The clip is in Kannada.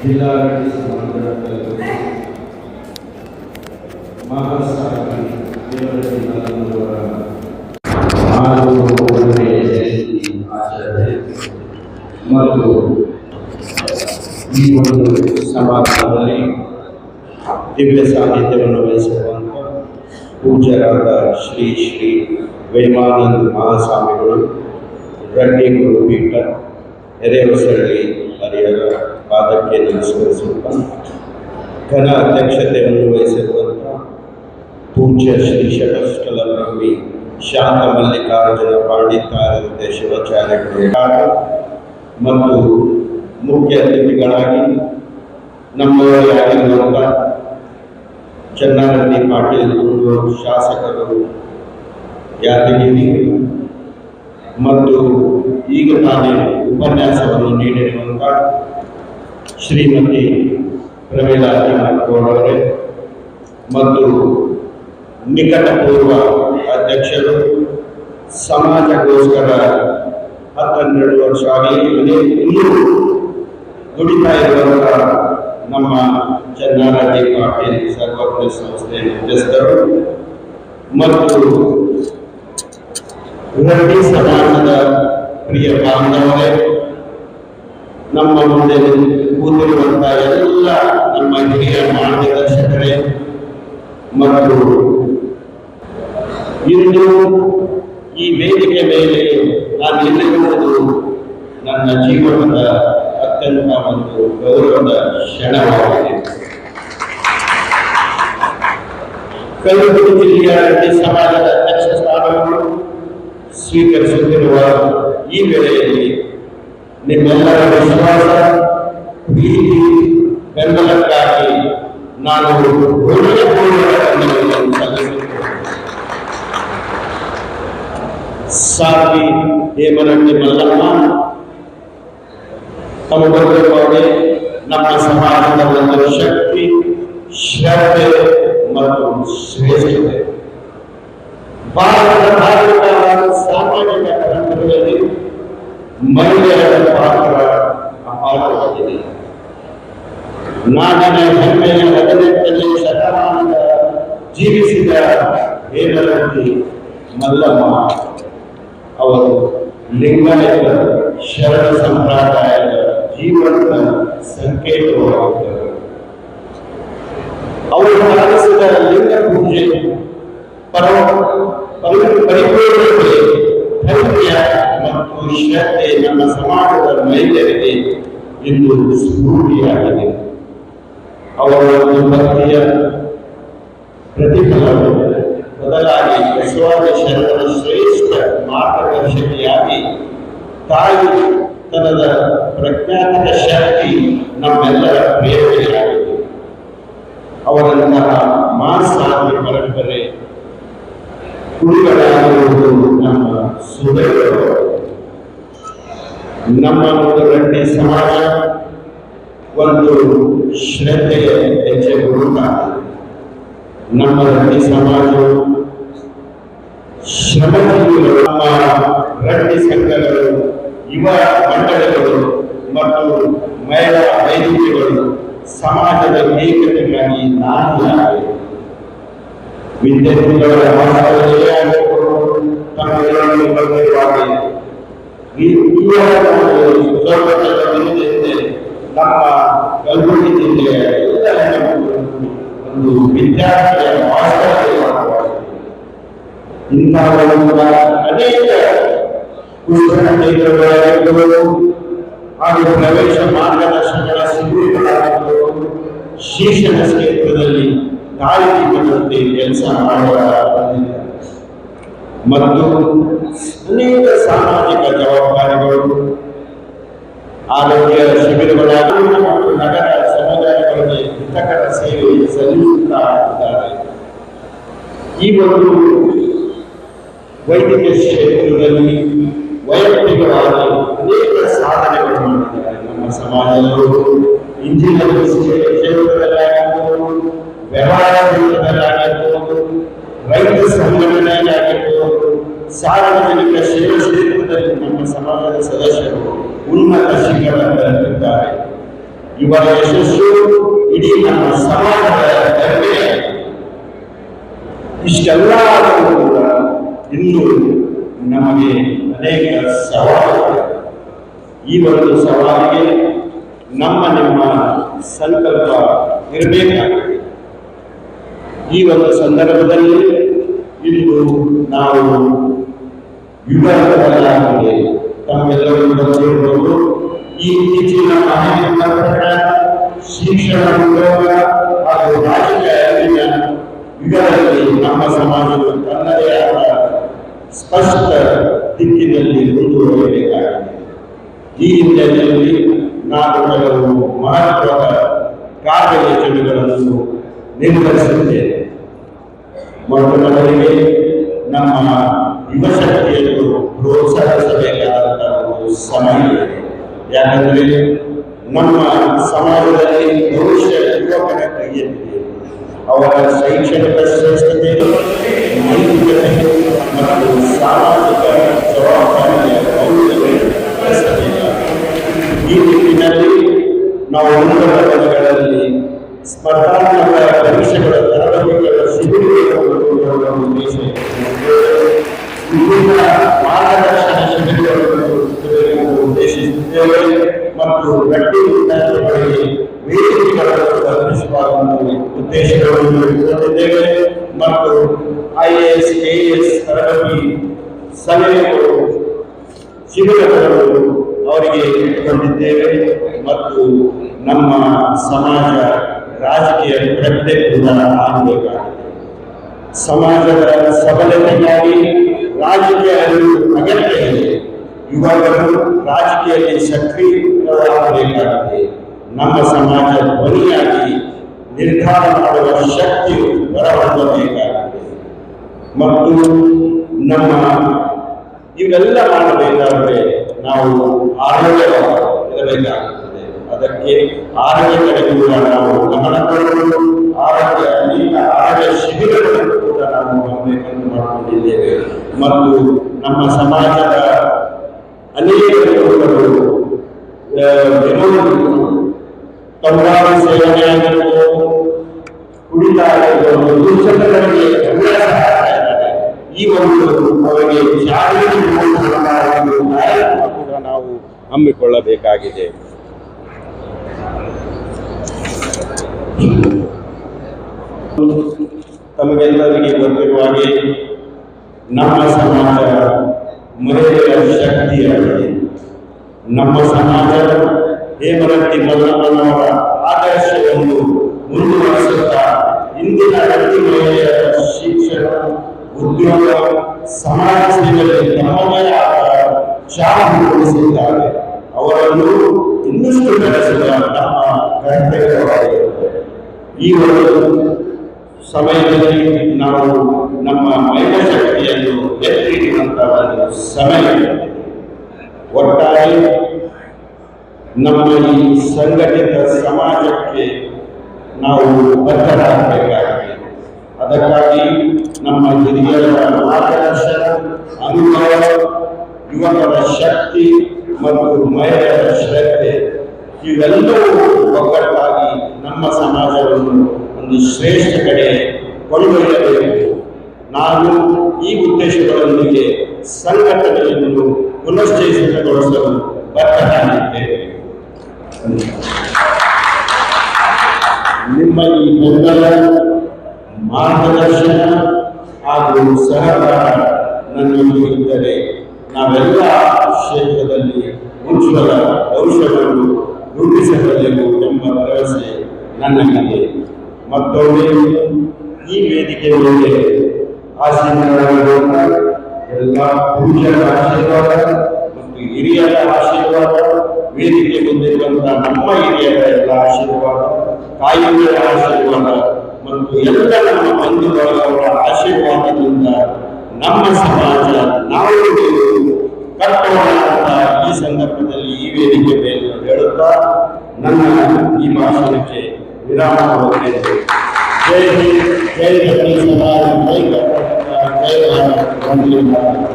ಜಿಲ್ಲಾಡಳಿತ ಸಮಾಜದಲ್ಲಿ ಮಹಾಸಾಗಿ ದೇವರ ಆರು ಒಂದನೇ ಜಯಂತಿ ಆಚರಣೆ ಮತ್ತು ಈ ಒಂದು ಸಮಾರಂಭದಲ್ಲಿ ದಿವ್ಯ ಸಾಹಿತ್ಯವನ್ನು ವಹಿಸಿರುವಂಥ ಪೂಜ್ಯರಾದ ಶ್ರೀ ಶ್ರೀ ವೇಮಾನಂದ ಮಹಾಸ್ವಾಮಿಗಳು ರಡ್ಡಿ ಗುರುಪೀಠ ಎರೆಹೊಸಳ್ಳಿ ಹರಿಹರ ಪಾದಕ್ಕೆ ನಮಸ್ಕರಿಸುತ್ತ ಘನ ಅಧ್ಯಕ್ಷತೆಯನ್ನು ವಹಿಸಿರುವಂಥ ಪೂಜ್ಯ ಶ್ರೀ ಷಟಸ್ಥಲ ಬ್ರಹ್ಮಿ ಶಾಂತ ಮಲ್ಲಿಕಾರ್ಜುನ ಪಾಂಡಿತಾರ್ಯ ಶಿವಾಚಾರ್ಯ ಮತ್ತು ಮುಖ್ಯ ಅತಿಥಿಗಳಾಗಿ ನಮ್ಮವರಾಗಿರುವಂಥ ಚನ್ನಾರೆಡ್ಡಿ ಪಾಟೀಲ್ ಗುರುಗಳು ಶಾಸಕರು ಯಾದಗಿರಿ ಮತ್ತು ಈಗ ತಾನೇ ಉಪನ್ಯಾಸವನ್ನು ನೀಡಿರುವಂಥ ಶ್ರೀಮತಿ ಪ್ರಮೀಳಾ ಗೌಡವರೇ ಮತ್ತು ನಿಕಟಪೂರ್ವ ಅಧ್ಯಕ್ಷರು ಸಮಾಜಕ್ಕೋಸ್ಕರ ಹತ್ತೆರಡು ವರ್ಷ ಆಗಲಿ ಇದೇ ಇನ್ನೂ ದುಡಿತಾ ಇರುವಂಥ ನಮ್ಮ ಚನ್ನಾರೆಡ್ಡಿ ಪಾಟೀಲ್ ಸರ್ವಜ್ಞ ಸಂಸ್ಥೆ ಮುಖ್ಯಸ್ಥರು ಮತ್ತು ರೆಡ್ಡಿ ಸಮಾಜದ ಪ್ರಿಯ ಬಾಂಧವರೇ ನಮ್ಮ ಮುಂದೆ ಕೂತಿರುವಂಥ ಎಲ್ಲ ನಮ್ಮ ಹಿರಿಯ ಮಾರ್ಗದರ್ಶಕರೇ ಮತ್ತು ಇಂದು ಈ ವೇದಿಕೆ ಮೇಲೆ ನಾನು ಎಲ್ಲಿರುವುದು ನನ್ನ ಜೀವನದ ಅತ್ಯಂತ ಒಂದು ಗೌರವದ ಕ್ಷಣವಾಗಿದೆ. ಕಲಬುರಗಿ ಜಿಲ್ಲೆಯ ಸಮಾಜದ ಅಧ್ಯಕ್ಷ ಸ್ಥಾನವನ್ನು ಸ್ವೀಕರಿಸುತ್ತಿರುವ ಈ ವೇಳೆಯಲ್ಲಿ ನಿಮ್ಮೆಲ್ಲರ ವಿಶ್ವಾಸ ಪ್ರೀತಿ ಬೆಂಬಲಕ್ಕಾಗಿ ನಾನು ಹೃದಯಪೂರ್ವಕ ವಂದನೆಗಳನ್ನು ಸಲ್ಲಿಸುತ್ತೇನೆ ಸಾಕಿ ಹೇಮರೆಡ್ಡಿ ಮಲ್ಲಮ್ಮ ತಮ್ಮ ಬಗ್ಗೆ ನಮ್ಮ ಸಮಾಜದ ಒಂದು ಶಕ್ತಿ ಶ್ರದ್ಧೆ ಮತ್ತು ಶ್ರೇಷ್ಠತೆ ಭಾರತದ ಧಾರ್ಮಿಕ ಹಾಗೂ ಸಾಮಾಜಿಕ ಪರಂಪರೆಯಲ್ಲಿ ಮಹಿಳೆಯರ ಪಾತ್ರ ಅಪಾರವಾಗಿದೆ ನಾಡಿನ ಹೆಮ್ಮೆಯ ಹದಿನೆಂಟನೇ ಶತಮಾನದ ಜೀವಿಸಿದ ಹೇಮರೆಡ್ಡಿ ಮಲ್ಲಮ್ಮ ಅವರು ಲಿಂಗಾಯತ ಶರಣ ಸಂಪ್ರದಾಯದ ಜೀವನದ ಸಂಕೇತವಾಗಿದ್ದರು ಅವರು ಪಾಲಿಸಿದ ಲಿಂಗ ಪೂಜೆ ಪರಮ ಪರಿ- ಪರಿಪೂರ್ಣತೆ ಧೈರ್ಯ ಮತ್ತು ಶ್ರದ್ಧೆ ನಮ್ಮ ಸಮಾಜದ ಮಹಿಳೆಯರಿಗೆ ಇಂದು ಸ್ಫೂರ್ತಿಯಾಗಿದೆ ಅವರ ಒಂದು ಭಕ್ತಿಯ ಪ್ರತಿಫಲವು ಬದಲಾಗಿ ಬಸವಾದ ಶರಣರ ಶ್ರೇಷ್ಠ ಮಾರ್ಗದರ್ಶಕಿಯಾಗಿ ತಾಯಿ ತನದ ಪ್ರಜ್ಞಾನದ ಶಕ್ತಿ ನಮ್ಮೆಲ್ಲರ ಪ್ರೇರಣೆಯಾಗಿದೆ. ಅವರಂತಹ ಮಾಸಾಗಿ ಪರಂಪರೆ ಗುರುಗಳಾಗಿರುವುದು ನಮ್ಮ ಸುದೈವರು. ನಮ್ಮ ಒಂದು ರೆಡ್ಡಿ ಸಮಾಜ, ಒಂದು ಶ್ರದ್ಧೆಯ ಹೆಜ್ಜೆ ಗುರುತ ನಮ್ಮ ರೆಡ್ಡಿ ಸಮಾಜವು ಶ್ರಮಜೀವಿಗಳು ನಮ್ಮ ರೆಡ್ಡಿ ಸಂಘಗಳು ಯುವ ಮಂಡಳಿಗಳು ಮತ್ತು ಮಹಿಳಾ ವೇದಿಕೆಗಳು ಸಮಾಜದ ಏಕತೆಗಾಗಿ ನಾಡಿಯಾಗಿವೆ ವಿದ್ಯಾರ್ಥಿಗಳ ವಾಸ್ತವತೆಯೇ ಆಗಿರ್ಬೋದು, ತಮ್ಮ ಇಲಾಖೆ ಬಗೆಗಾಗಿ ಈ ಈ ಸುಸಂಬದ್ಧದ ವಿರುದ್ಧತೆ ನಮ್ಮ ಕಲಬುರಗಿ ಜಿಲ್ಲೆಯ ಎಲ್ಲ ಒಂದು ವಿದ್ಯಾರ್ಥಿಯ ವಾಸ್ತವತೆಯಾಗಿದೆ ಕೂಡ ಅನೇಕ ಪುಸ್ತಕ ಕೇಂದ್ರಗಳಾಗಿರ್ಬೋದು ಹಾಗೂ ಪ್ರವೇಶ ಮಾರ್ಗದರ್ಶನಗಳ ಶಿಬಿರಗಳಾಗಿರ್ಬೋದು ಶಿಕ್ಷಣ ಕ್ಷೇತ್ರದಲ್ಲಿ ದಾರಿದೀಪದಂತೆ ಕೆಲಸ ಮಾಡುವ ಮತ್ತು ಅನೇಕ ಸಾಮಾಜಿಕ ಜವಾಬ್ದಾರಿಗಳು ಆರೋಗ್ಯ ಶಿಬಿರಗಳಾಗಿ ಮತ್ತು ನಗರ ಸಮುದಾಯಗಳಿಗೆ ಹಿತಕರ ಸೇವೆ ಸಲ್ಲಿಸುತ್ತಾ ಇದ್ದಾರೆ ಈ ಒಂದು ವೈದ್ಯಕೀಯ ಕ್ಷೇತ್ರದಲ್ಲಿ ವೈಯಕ್ತಿಕವಾಗಿ ಅನೇಕ ಸಾಧನೆಗಳು ಮಾಡಿದ್ದಾರೆ ನಮ್ಮ ಸಮಾಜದವರು ಇಂಜಿನಿಯರಿಂಗ್ ಕ್ಷೇತ್ರದಲ್ಲಾಗಿರ್ಬೋದು ವ್ಯವಹಾರ ಕ್ಷೇತ್ರದಲ್ಲಾಗಿರ್ಬೋದು ರೈತ ಸಂಘಟನೆಯಾಗಿರ್ಬೋದು ಸಾರ್ವಜನಿಕ ಸೇವೆ ಕ್ಷೇತ್ರದಲ್ಲಿ ನಮ್ಮ ಸಮಾಜದ ಸದಸ್ಯರು ಉನ್ನತ ಶಿಖರದಲ್ಲಿದ್ದಾರೆ ಇವರ ಯಶಸ್ಸು ಇಡೀ ನಮ್ಮ ಸಮಾಜದ ಇಷ್ಟೆಲ್ಲ ಕೂಡ ಇನ್ನೂ ನಮಗೆ ಅನೇಕ ಸವಾಲುಗಳು ಈ ಒಂದು ಸವಾಲಿಗೆ ನಮ್ಮ ನಿಮ್ಮ ಸಂಕಲ್ಪ ಇರಬೇಕಾಗಿದೆ. ಈ ಒಂದು ಸಂದರ್ಭದಲ್ಲಿ ಇಂದು ನಾವು ಯುಗಗಳಾಗಿದೆ ತಮ್ಮೆಲ್ಲರೂ ಗೊತ್ತಿರಬಹುದು ಈ ಇತ್ತೀಚಿನ ಮಾಹಿತಿ ಪ್ರಕರಣ ಶಿಕ್ಷಣ, ಉದ್ಯೋಗ ಹಾಗೂ ರಾಜಕೀಯ ಯುಗದಲ್ಲಿ ನಮ್ಮ ಸಮಾಜವು ತನ್ನದೇ ಆದ ಸ್ಪಷ್ಟ ದಿಕ್ಕಿನಲ್ಲಿ ಮುಂದುವರಿಯಬೇಕಾಗಿದೆ. ಈ ಹಿನ್ನೆಲೆಯಲ್ಲಿ ನಾನು ಕೆಲವು ಮಹತ್ವದ ಕಾರ್ಯಯೋಜನೆಗಳನ್ನು ನಿರ್ವಹಿಸುತ್ತೇನೆ. ಮೊದಲವರಿಗೆ ಮೊದಲಿಗೆ ನಮ್ಮ ಯುವಶಕ್ತಿಯನ್ನು ಪ್ರೋತ್ಸಾಹಿಸಬೇಕಾದಂತಹ ಒಂದು ಯಾಕಂದ್ರೆ ನಮ್ಮ ಸಮಾಜದಲ್ಲಿ ಭವಿಷ್ಯ ಯುವಕರ ಕೈಯಲ್ಲಿದೆ ಅವರ ಶೈಕ್ಷಣಿಕ ಶ್ರೇಷ್ಠತೆ ನೈತಿಕತೆ ಮತ್ತು ಸಾಮಾಜಿಕ ಜವಾಬ್ದಾರಿಯ ಬೆಳೆಸಬೇಕಾಗಿದೆ ಈ ನಿಟ್ಟಿನಲ್ಲಿ ನಾವು ಮುಂದಿನ ಗಟ್ಟಿ ವಿದ್ಯಾರ್ಥಿಗಳಿಗೆ ವೇದಿಕೆಗಳನ್ನು ಕಲ್ಪಿಸುವ ಒಂದು ಉದ್ದೇಶಗಳನ್ನು ಇಟ್ಟುಕೊಂಡಿದ್ದೇವೆ ಮತ್ತು ಐ ಎಸ್ ಕೆ ಎಸ್ ತರಬೇತಿ ಸಲಹೆಗಳು ಶಿಬಿರಗಳನ್ನು ಅವರಿಗೆ ಇಟ್ಟುಕೊಂಡಿದ್ದೇವೆ ಮತ್ತು ನಮ್ಮ ಸಮಾಜ ರಾಜಕೀಯ ಪ್ರಜ್ಞೆ ಕೂಡ ಆಗಬೇಕಾಗಿದೆ ಸಮಾಜದ ಸಬಲತೆಗಾಗಿ ರಾಜಕೀಯ ಅರಿವು ಅಗತ್ಯ ಇದೆ ಯುವಕರು ರಾಜಕೀಯದಲ್ಲಿ ಸಕ್ರಿಯರಾಗಬೇಕಾಗಿದೆ ನಮ್ಮ ಸಮಾಜ ಧ್ವನಿಯಾಗಿ ನಿರ್ಧಾರ ಮಾಡುವ ಶಕ್ತಿಯು ಹೊರಹೊಮ್ಮಬೇಕಾಗಿದೆ. ಮತ್ತು ನಮ್ಮ ಇವೆಲ್ಲ ಮಾಡಬೇಕಾದ್ರೆ ನಾವು ಆರೋಗ್ಯವಾಗಿರಬೇಕಾಗುತ್ತದೆ ಅದಕ್ಕೆ ಆರೋಗ್ಯ ಕಡೆ ಕೂಡ ನಾವು ಗಮನ ಕೊಡಲು ಆರೋಗ್ಯ ಅನೇಕ ಆರೋಗ್ಯ ಶಿಬಿರಗಳನ್ನು ಕೂಡ ನಾವು ಮಾಡಬೇಕೆಂದು ಮಾಡಿಕೊಂಡಿದ್ದೇವೆ. ಮತ್ತು ನಮ್ಮ ಸಮಾಜದ ಅನೇಕ ವಿನೋದಗಳು ತಂಬಾಕು ಸೇವನೆ ಆಗಿರ್ಬೋದು ಕುಡಿತ ಆಗಿರ್ಬೋದು ದುಶ್ಚಟಗಳಿಗೆ ಈ ಒಂದು ಅವರಿಗೆ ಜಾಗೃತಿ ಕೂಡ ನಾವು ಹಮ್ಮಿಕೊಳ್ಳಬೇಕಾಗಿದೆ. ತಮಗೆಲ್ಲರಿಗೆ ಗೊತ್ತಿರುವ ಹಾಗೆ ನಮ್ಮ ಸಮಾಜ ಮಹಿಳೆಯರ ಶಕ್ತಿಯಾಗಿದೆ ನಮ್ಮ ಸಮಾಜ ಹೇಮರತ್ತಿ ಮೊದಲಮ್ಮನವರ ಆದರ್ಶವನ್ನು ಮುಂದುವರಿಸುತ್ತಾ ಇಂದಿನ ವ್ಯಕ್ತಿ ಮಹಿಳೆಯರ ಶಿಕ್ಷಣ, ಉದ್ಯೋಗ, ಸಮಾಜ ಸೇವೆಯಲ್ಲಿ ತಮ್ಮದೇ ಆದ ಚಾಲನೆ ಕೊಡಿಸಿದ್ದಾರೆ ಅವರನ್ನು ಇನ್ನಷ್ಟು ಬೆಳೆಸುವ ನಮ್ಮ ಕರ್ತವ್ಯವಾಗಿರುತ್ತದೆ ಈ ಒಂದು ಸಮಯದಲ್ಲಿ ನಾವು ನಮ್ಮ ಮಹಿಳಾ ಶಕ್ತಿಯನ್ನು ಎತ್ತಿಡುವಂತಹ ಒಂದು ಸಮಯ. ಒಟ್ಟಾರೆ ನಮ್ಮ ಈ ಸಂಘಟಿತ ಸಮಾಜಕ್ಕೆ ನಾವು ಬದ್ಧರಾಗಬೇಕಾಗಿದೆ. ಅದಕ್ಕಾಗಿ ನಮ್ಮ ಹಿರಿಯರ ಮಾರ್ಗದರ್ಶನ ಅನುಭವ, ಯುವಕರ ಶಕ್ತಿ ಮತ್ತು ಮಹಿಳೆಯರ ಶ್ರದ್ಧೆ, ಇವೆಲ್ಲವೂ ಒಗ್ಗಟ್ಟಾಗಿ ನಮ್ಮ ಸಮಾಜವನ್ನು ಒಂದು ಶ್ರೇಷ್ಠ ಕಡೆ ಕೊಂಡೊಯ್ಯಬೇಕು. ನಾನು ಈ ಉದ್ದೇಶಗಳೊಂದಿಗೆ ಸಂಘಟನೆಯನ್ನು ಪುನಶ್ಚೇತನಗೊಳಿಸಲು ಬದ್ಧನಾಗಿದ್ದೇವೆ ನಿಮ್ಮ ಈ ಬೆಂಬಲ ಮಾರ್ಗದರ್ಶನ ಹಾಗೂ ಸಹಕಾರ ನನ್ನಲ್ಲಿ ಇದ್ದರೆ ನಾವೆಲ್ಲ ಕ್ಷೇತ್ರದಲ್ಲಿ ಉಜ್ವಲ ಭವಿಷ್ಯವನ್ನು ರೂಪಿಸಬಲ್ಲೆವು ಎಂಬ ಭರವಸೆ ನನ್ನಲ್ಲಿದೆ. ಮತ್ತೊಮ್ಮೆ ಈ ವೇದಿಕೆ ಮೇಲೆ ಆಶೀರ್ವಾದ ಎಲ್ಲ ಪೂಜ್ಯರ ಆಶೀರ್ವಾದ ಮತ್ತು ಹಿರಿಯರ ಆಶೀರ್ವಾದ ವೇದಿಕೆ ಮುಂದಿರುವಂತಹ ನಮ್ಮ ಹಿರಿಯರ ಎಲ್ಲ ಆಶೀರ್ವಾದ, ತಾಯಿಯ ಆಶೀರ್ವಾದ ಮತ್ತು ಎಲ್ಲ ನಮ್ಮ ಬಂಧು ಬಳಗವರ ಆಶೀರ್ವಾದದಿಂದ ನಮ್ಮ ಸಮಾಜ ನಾವು ಕಟ್ಟೋಣ ಈ ಸಂದರ್ಭದಲ್ಲಿ ಈ ವೇದಿಕೆ ಮೇಲೆ ಹೇಳುತ್ತಾ ನನ್ನ ಈ ಭಾಷಣಕ್ಕೆ ವಿರಾಮ ಕೊಡುತ್ತೇನೆ ಜೈ ಹಿಂದ್, ಜೈ ಗಣೇಶ ಜೈ ಕರ್ನಾಟಕ, ಜೈ ಭಾರತ್.